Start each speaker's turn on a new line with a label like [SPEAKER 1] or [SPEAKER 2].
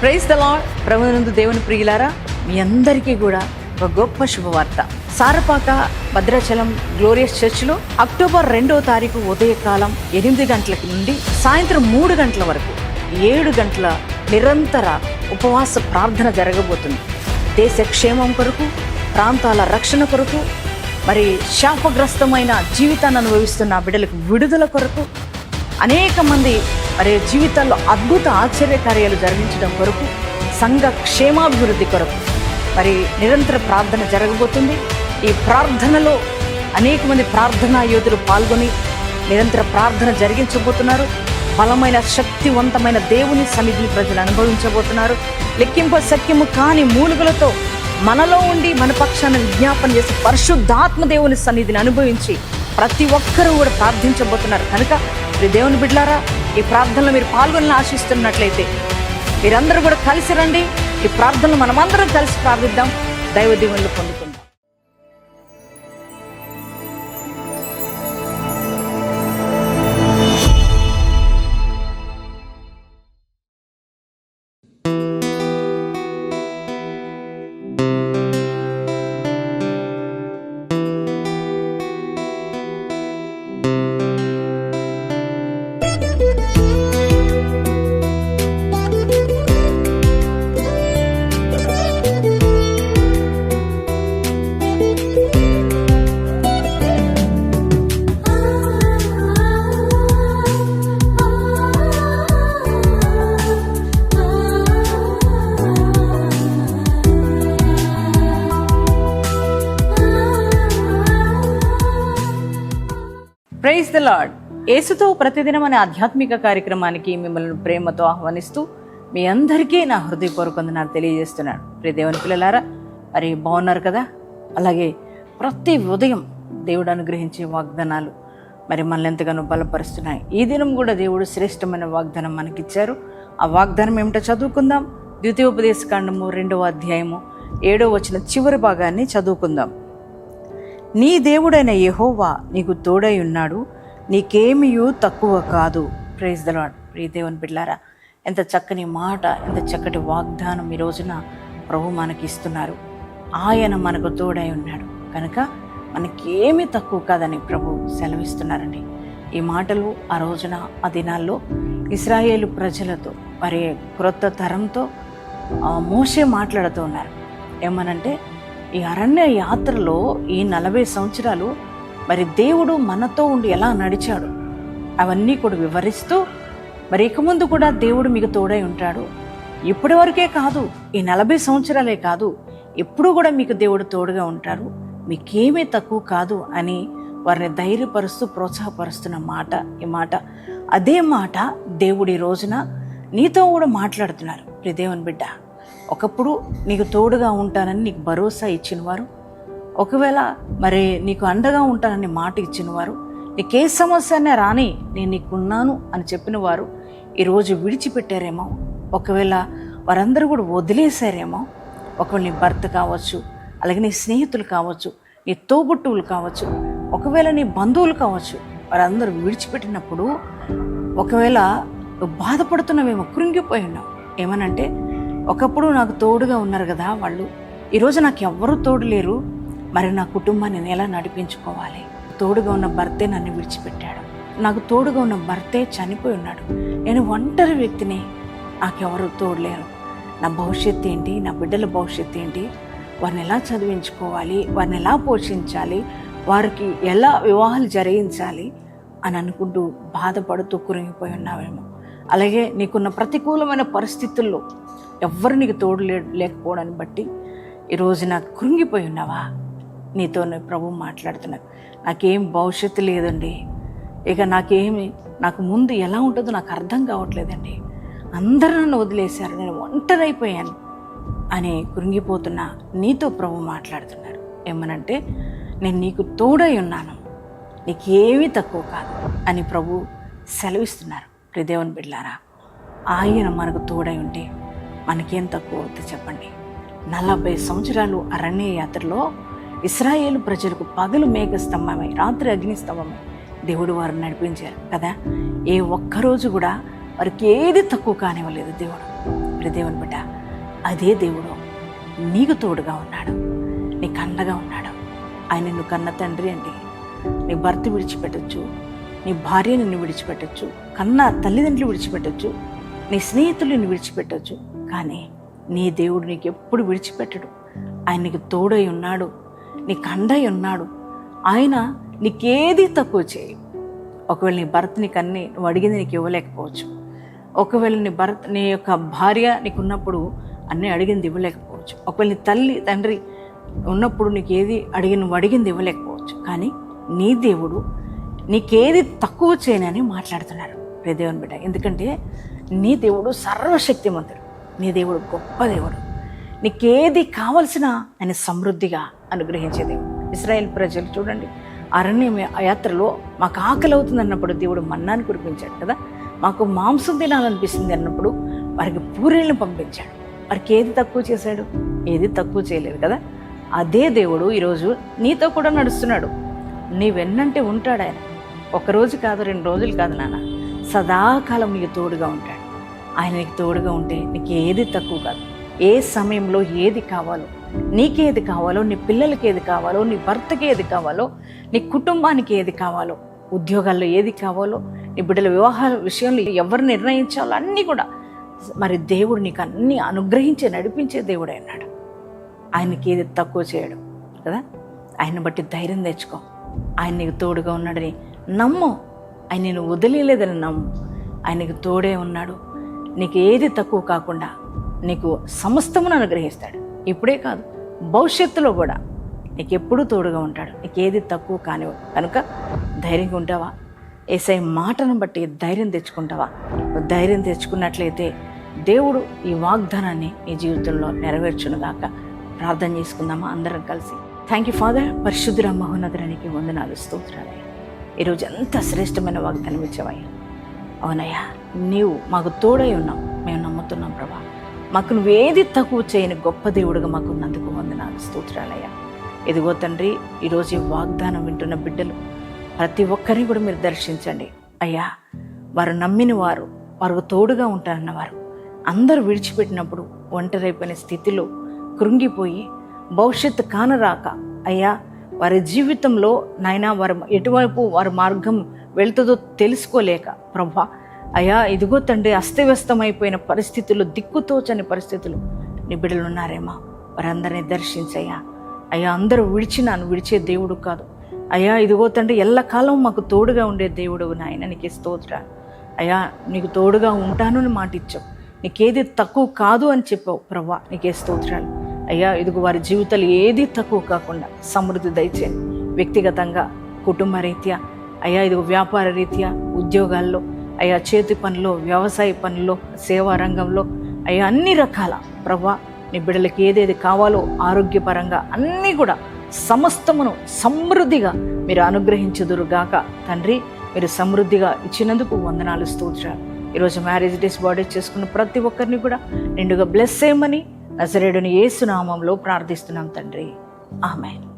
[SPEAKER 1] Praise the lord ప్రభునందు దేవుని ప్రియులారా మీ అందరికీ కూడా ఒక గొప్ప శుభవార్త. సారపాక భద్రాచలం గ్లోరియస్ చర్చ్లో అక్టోబర్ రెండో తారీఖు ఉదయకాలం ఎనిమిది గంటలకి నుండి సాయంత్రం మూడు గంటల వరకు ఏడు గంటల నిరంతర ఉపవాస ప్రార్థన జరగబోతుంది. దేశ క్షేమం కొరకు ప్రాంతాల రక్షణ కొరకు మరి శాపగ్రస్తమైన జీవితాన్ని అనుభవిస్తున్న బిడ్డలకు విడుదల కొరకు అనేక మంది మరి జీవితాల్లో అద్భుత ఆశ్చర్య కార్యాలు జరిగించడం కొరకు సంఘ క్షేమాభివృద్ధి కొరకు మరి నిరంతర ప్రార్థన జరగబోతుంది. ఈ ప్రార్థనలో అనేక మంది ప్రార్థనా యోధులు పాల్గొని నిరంతర ప్రార్థన జరిగించబోతున్నారు. బలమైన శక్తివంతమైన దేవుని సన్నిధిని ప్రజలు అనుభవించబోతున్నారు. లెక్కింప సఖ్యము కాని మూలుగులతో మనలో ఉండి మన పక్షాన విజ్ఞాపన చేసి పరిశుద్ధాత్మ దేవుని సన్నిధిని అనుభవించి ప్రతి ఒక్కరూ కూడా ప్రార్థించబోతున్నారు. కనుక దేవుని బిడ్లారా ఈ ప్రార్థనలో మీరు పాల్గొనని ఆశిస్తున్నట్లయితే మీరందరూ కూడా కలిసి రండి. ఈ ప్రార్థనలు మనమందరం కలిసి ప్రార్థిద్దాం. దైవ దీవెనలు పొందుకుందాం. ప్రైజ్ ద లాడ్ యేసుతో ప్రతిదినం అనే ఆధ్యాత్మిక కార్యక్రమానికి మిమ్మల్ని ప్రేమతో ఆహ్వానిస్తూ మీ అందరికీ నా హృదయపూర్వక నాకు తెలియజేస్తున్నాను. ప్రియ దేవుని పిల్లలారా మరి బాగున్నారు కదా? అలాగే ప్రతి ఉదయం దేవుడు అనుగ్రహించే వాగ్దానాలు మరి మనల్ని ఎంతగానో బలపరుస్తున్నాయి. ఈ దినం కూడా దేవుడు శ్రేష్టమైన వాగ్దానం మనకిచ్చారు. ఆ వాగ్దానం ఏమిటో చదువుకుందాం. ద్వితీయోపదేశకాండము రెండవ అధ్యాయము ఏడో వచ్చిన చివరి భాగాన్ని చదువుకుందాం. నీ దేవుడైన యహోవా నీకు తోడై ఉన్నాడు. నీకేమియూ తక్కువ కాదు. ప్రైజ్ దలాడ్ ప్రియ దేవుని బిడ్లారా ఎంత చక్కని మాట ఎంత చక్కటి వాగ్దానం ఈ రోజున ప్రభు మనకి ఇస్తున్నారు. ఆయన మనకు తోడై ఉన్నాడు. కనుక మనకేమీ తక్కువ కాదని ప్రభు సెలవిస్తున్నారండి. ఈ మాటలు ఆ రోజున ఆ దినాల్లో ఇస్రాయేలు ప్రజలతో మరి క్రొత్త తరంతో మోసే మోషే మాట్లాడుతూ ఉన్నారు. ఏమనంటే ఈ అరణ్య యాత్రలో ఈ నలభై సంవత్సరాలు మరి దేవుడు మనతో ఉండి ఎలా నడిచాడు? అవన్నీ కూడా వివరిస్తూ మరి ఇక ముందు కూడా దేవుడు మీకు తోడై ఉంటాడు. ఇప్పటి వరకే కాదు ఈ నలభై సంవత్సరాలే కాదు ఎప్పుడు కూడా మీకు దేవుడు తోడుగా ఉంటాడు. మీకేమీ తక్కువ కాదు అని వారిని ధైర్యపరుస్తూ ప్రోత్సాహపరుస్తున్న మాట ఈ మాట. అదే మాట దేవుడు ఈ రోజున నీతో కూడా మాట్లాడుతున్నారు. ప్రియ బిడ్డ ఒకప్పుడు నీకు తోడుగా ఉంటానని నీకు భరోసా ఇచ్చినవారు. ఒకవేళ మరి నీకు అండగా ఉంటానని మాట ఇచ్చినవారు. నీకే సమస్య అయినా రాని నేను నీకున్నాను అని చెప్పిన వారు ఈరోజు విడిచిపెట్టారేమో. ఒకవేళ వారందరూ కూడా వదిలేశారేమో. ఒకవేళ నీ భర్త కావచ్చు అలాగే నీ స్నేహితులు కావచ్చు నీ తోబుట్టువులు కావచ్చు ఒకవేళ నీ బంధువులు కావచ్చు వారందరూ విడిచిపెట్టినప్పుడు ఒకవేళ నువ్వు బాధపడుతున్నావేమో కృంగిపోయి ఉన్నావు. ఏమనంటే ఒకప్పుడు నాకు తోడుగా ఉన్నారు కదా వాళ్ళు. ఈరోజు నాకు ఎవ్వరూ తోడు లేరు. మరి నా కుటుంబాన్ని నేను ఎలా నడిపించుకోవాలి? తోడుగా ఉన్న భర్తే నన్ను విడిచిపెట్టాడు. నాకు తోడుగా ఉన్న భర్తే చనిపోయి ఉన్నాడు. నేను ఒంటరి వ్యక్తిని. నాకెవరు తోడు లేరు. నా భవిష్యత్తు ఏంటి? నా బిడ్డల భవిష్యత్తు ఏంటి? వారిని ఎలా చదివించుకోవాలి? వారిని ఎలా పోషించాలి? వారికి ఎలా వివాహాలు జరిగించాలి? అని అనుకుంటూ బాధపడుతూ కురిగిపోయి ఉన్నావేమో. అలాగే నీకున్న ప్రతికూలమైన పరిస్థితుల్లో ఎవ్వరు నీకు తోడు లే లేకపోవడాన్ని బట్టి ఈరోజు నాకు కృంగిపోయి ఉన్నావా? నీతో ప్రభు మాట్లాడుతున్నారు నాకేం భవిష్యత్తు లేదండి. ఇక నాకేమి నాకు ముందు ఎలా ఉంటుందో నాకు అర్థం కావట్లేదండి. అందరూ నన్ను వదిలేశారు. నేను ఒంటరైపోయాను అని కృంగిపోతున్న నీతో ప్రభు మాట్లాడుతున్నారు. ఏమనంటే నేను నీకు తోడై ఉన్నాను. నీకేమీ తక్కువ కాదు అని ప్రభు సెలవిస్తున్నారు. ప్రిదేవన్ బిడ్లారా ఆయన మనకు తోడై ఉంటే మనకేం తక్కువ అవుతుంది చెప్పండి. నలభై సంవత్సరాలు అరణ్య యాత్రలో ఇస్రాయేలు ప్రజలకు పగలు మేఘ స్తంభమై రాత్రి అగ్ని స్తంభమై దేవుడు వారు నడిపించారు కదా. ఏ ఒక్కరోజు కూడా వారికి ఏది తక్కువ కానివ్వలేదు దేవుడు. ప్రదేవన్ బిడ్డ అదే దేవుడు నీకు తోడుగా ఉన్నాడు నీకు అండగా ఉన్నాడు. ఆయన నువ్వు కన్న తండ్రి అండి. నీ భర్త విడిచిపెట్టచ్చు నీ భార్య నిన్ను విడిచిపెట్టచ్చు. కన్న తల్లిదండ్రులు విడిచిపెట్టచ్చు. నీ స్నేహితులు నిన్ను విడిచిపెట్టచ్చు. కానీ నీ దేవుడు నీకు ఎప్పుడు విడిచిపెట్టడు. ఆయన నీకు తోడై ఉన్నాడు. నీకు అండై ఉన్నాడు. ఆయన నీకేది తక్కువ చేయి ఒకవేళ నీ భర్త నీకు అన్ని నువ్వు అడిగింది నీకు ఇవ్వలేకపోవచ్చు. ఒకవేళ నీ భర్త నీ యొక్క భార్య నీకున్నప్పుడు అన్నీ అడిగింది ఇవ్వలేకపోవచ్చు. ఒకవేళ నీ తల్లి తండ్రి ఉన్నప్పుడు నీకు ఏది అడిగి నువ్వు అడిగింది ఇవ్వలేకపోవచ్చు. కానీ నీ దేవుడు నీకేది తక్కువ చేయనని మాట్లాడుతున్నారు. ప్రియ బిడ్డ ఎందుకంటే నీ దేవుడు సర్వశక్తిమంతుడు. నీ దేవుడు గొప్ప దేవుడు. నీకేది కావలసిన ఆయన సమృద్ధిగా అనుగ్రహించే దేవుడు. ఇస్రాయేల్ ప్రజలు చూడండి అరణ్య యాత్రలో మాకు ఆకలి అవుతుంది అన్నప్పుడు దేవుడు మన్నాన్ని కురిపించాడు కదా. మాకు మాంసం తినాలనిపిస్తుంది అన్నప్పుడు వారికి పూరీలను పంపించాడు. వారికి ఏది తక్కువ చేశాడు? ఏది తక్కువ చేయలేదు కదా. అదే దేవుడు ఈరోజు నీతో కూడా నడుస్తున్నాడు. నీ వెన్నంటే ఉంటాడు ఆయన. ఒకరోజు కాదు రెండు రోజులు కాదు నాన్న. సదాకాలం నీకు తోడుగా ఉంటాడు. ఆయన నీకు తోడుగా ఉంటే నీకు ఏది తక్కువ కాదు. ఏ సమయంలో ఏది కావాలో నీకేది కావాలో నీ పిల్లలకి ఏది కావాలో నీ భర్తకి ఏది కావాలో నీ కుటుంబానికి ఏది కావాలో ఉద్యోగాల్లో ఏది కావాలో నీ బిడ్డల వివాహాల విషయంలో ఎవరు నిర్ణయించాలో అన్నీ కూడా మరి దేవుడు నీకు అన్నీ అనుగ్రహించి నడిపించే దేవుడే అన్నాడు ఆయనకి ఏది తక్కువ చేయడు కదా? ఆయన బట్టి ధైర్యం తెచ్చుకో. ఆయన నీకు తోడుగా ఉన్నాడని నమ్ము. ఆయన నేను వదిలేయలేదని నమ్ము. ఆయనకు తోడే ఉన్నాడు. నీకు ఏది తక్కువ కాకుండా నీకు సమస్తమును అనుగ్రహిస్తాడు. ఇప్పుడే కాదు భవిష్యత్తులో కూడా నీకు ఎప్పుడూ తోడుగా ఉంటాడు. నీకు ఏది తక్కువ కానివ్వ. కనుక ధైర్యంగా ఉంటావా? ఏసై మాటను బట్టి ధైర్యం తెచ్చుకుంటావా? ధైర్యం తెచ్చుకున్నట్లయితే దేవుడు ఈ వాగ్దానాన్ని నీ జీవితంలో నెరవేర్చునుగాక. ప్రార్థన చేసుకుందామా? అందరం కలిసి. థ్యాంక్ యూ ఫాదర్ పరిశుద్ధుర మహోన్నతరానికి వందనాలు స్తోత్రాలయ్యా ఈరోజు ఎంత శ్రేష్టమైన వాగ్దానం ఇచ్చావయ్యా అవునయ్యా నీవు మాకు తోడై ఉన్నావు. మేము నమ్ముతున్నాం ప్రభా. మాకు నువ్వేది తక్కువ చేయని గొప్ప దేవుడుగా మాకు ఉన్నందుకు వందనాలు స్తోత్రాలయ్యా. ఇదిగో తండ్రి ఈరోజు ఈ వాగ్దానం వింటున్న బిడ్డలు ప్రతి ఒక్కరిని కూడా మీరు దర్శించండి. అయ్యా వారు నమ్మిన వారు వారు తోడుగా ఉంటారన్నవారు అందరూ విడిచిపెట్టినప్పుడు ఒంటరైపోయిన స్థితిలో కృంగిపోయి భవిష్యత్తు కానరాక అయ్యా వారి జీవితంలో నాయన వారి ఎటువైపు వారి మార్గం వెళ్తుందో తెలుసుకోలేక ప్రభా అయ్యా ఇదిగో తండ్రి అస్తవ్యస్తమైపోయిన పరిస్థితులు దిక్కుతోచని పరిస్థితులు. నీ బిడ్డలు ఉన్నారేమో? వారందరినీ దర్శించయ్యా. అయ్యా అందరూ విడిచినాను విడిచే దేవుడు కాదు. అయ్యా ఇదిగో తండ్రి ఎల్లకాలం మాకు తోడుగా ఉండే దేవుడు నాయన నీకు స్తోత్ర అయ్యా నీకు తోడుగా ఉంటాను అని మాట ఇచ్చావు నీకేది తక్కువ కాదు అని చెప్పావు. ప్రవ్వా నీకే స్తోత్రాలు. అయ్యా ఇదిగో వారి జీవితాలు ఏది తక్కువ కాకుండా సమృద్ధి దయచేయండి వ్యక్తిగతంగా కుటుంబ రీత్యా అయ్యా ఇదిగో వ్యాపార రీత్యా ఉద్యోగాల్లో అయ్యా చేతి పనుల్లో వ్యవసాయ పనుల్లో సేవా రంగంలో అయ్యా అన్ని రకాల ప్రభా నీ బిడ్డలకి ఏదేది కావాలో ఆరోగ్యపరంగా అన్నీ కూడా సమస్తమును సమృద్ధిగా మీరు అనుగ్రహించుదురుగాక. తండ్రి మీరు సమృద్ధిగా ఇచ్చినందుకు వందనాలు స్తోత్రాలు. ఈరోజు మ్యారేజ్ డేస్ బాడీ చేసుకున్న ప్రతి ఒక్కరిని కూడా నిండుగా బ్లెస్ చేయమని నజరేడుని ఏసునామంలో ప్రార్థిస్తున్నాం తండ్రి. ఆమెన్.